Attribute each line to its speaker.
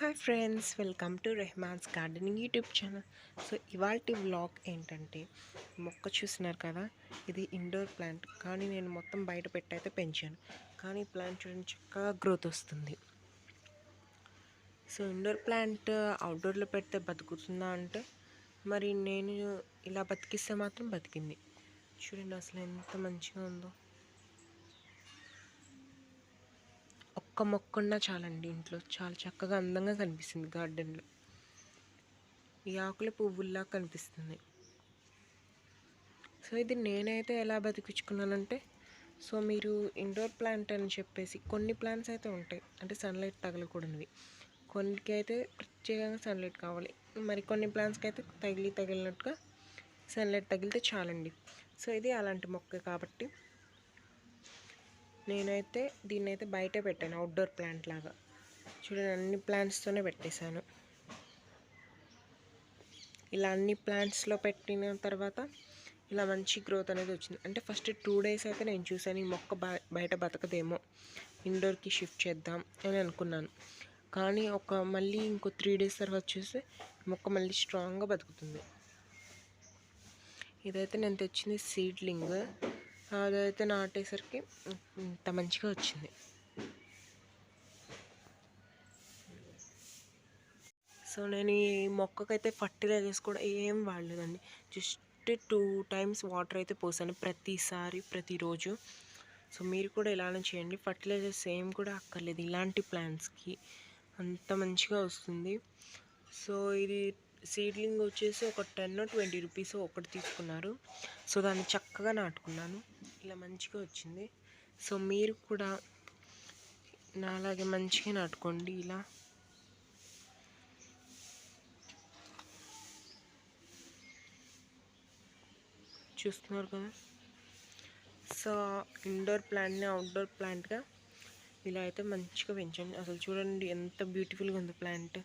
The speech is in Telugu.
Speaker 1: Hi friends welcome to Rehman's gardening YouTube channel. So ఇవాళ వ్లాగ్ ఏంటంటే మొక్క చూసినారు కదా ఇది ఇండోర్ ప్లాంట్. కానీ నేను మొత్తం బయట పెట్టయితే పెంచాను. కానీ ప్లాంట్ చూడండి చక్కగా గ్రోత్ వస్తుంది. సో ఇండోర్ ప్లాంట్ అవుట్డోర్లో పెడితే బతుకుతుందా అంటే మరి నేను ఇలా బతికిస్తే మాత్రం బతికింది. చూడండి అసలు ఎంత మంచిగా ఉందో. ఒక్క మొక్క ఉన్నా చాలండి ఇంట్లో. చాలా చక్కగా అందంగా కనిపిస్తుంది గార్డెన్లో. ఈ ఆకుల పువ్వుల్లా కనిపిస్తుంది. సో ఇది నేనైతే ఎలా బతికించుకున్నానంటే సో మీరు ఇండోర్ ప్లాంట్ అని చెప్పేసి కొన్ని ప్లాంట్స్ అయితే ఉంటాయి. అంటే సన్లైట్ తగలకూడనివి. కొన్నికి అయితే ప్రత్యేకంగా సన్లైట్ కావాలి. మరి కొన్ని ప్లాంట్స్కి అయితే తగిలి తగిలినట్టుగా సన్లైట్ తగిలితే చాలండి. సో ఇది అలాంటి మొక్క కాబట్టి నేనైతే దీన్ని అయితే బయట పెట్టాను అవుట్డోర్ ప్లాంట్ లాగా. చూడండి అన్ని ప్లాంట్స్తోనే పెట్టేశాను. ఇలా అన్ని ప్లాంట్స్లో పెట్టిన తర్వాత ఇలా మంచి గ్రోత్ అనేది వచ్చింది. అంటే ఫస్ట్ టూ డేస్ అయితే నేను చూసాను ఈ మొక్క బయట బతకదేమో ఇండోర్కి షిఫ్ట్ చేద్దాం అని అనుకున్నాను. కానీ ఒక మళ్ళీ ఇంకో త్రీ డేస్ తర్వాత చూస్తే మొక్క మళ్ళీ స్ట్రాంగ్గా బతుకుతుంది. ఇదైతే నేను తెచ్చింది సీడ్లింగ్ అదైతే నాటేసరికి ఇంత మంచిగా వచ్చింది. సో నేను ఈ మొక్కకైతే ఫర్టిలైజర్స్ కూడా ఏం వాడలేదండి. జస్ట్ టూ టైమ్స్ వాటర్ అయితే పోసాను ప్రతిసారి ప్రతిరోజు. సో మీరు కూడా ఇలానే చేయండి. ఫర్టిలైజర్స్ ఏం కూడా అక్కర్లేదు ఇలాంటి ప్లాంట్స్కి. అంత మంచిగా వస్తుంది. సో ఇది సీడ్లింగ్ వచ్చేసి ఒక టెన్ ట్వంటీ రూపీస్ ఒకటి తీసుకున్నారు. సో దాన్ని చక్కగా నాటుకున్నాను. ఇలా మంచిగా వచ్చింది. సో మీరు కూడా నాలాగే మంచిగా నాటుకోండి ఇలా. చూస్తున్నారు కదా? సో ఇండోర్ ప్లాంట్ని అవుట్డోర్ ప్లాంట్గా ఇలా అయితే మంచిగా పెంచండి. అసలు చూడండి ఎంత బ్యూటిఫుల్గా ఉంది ప్లాంట్.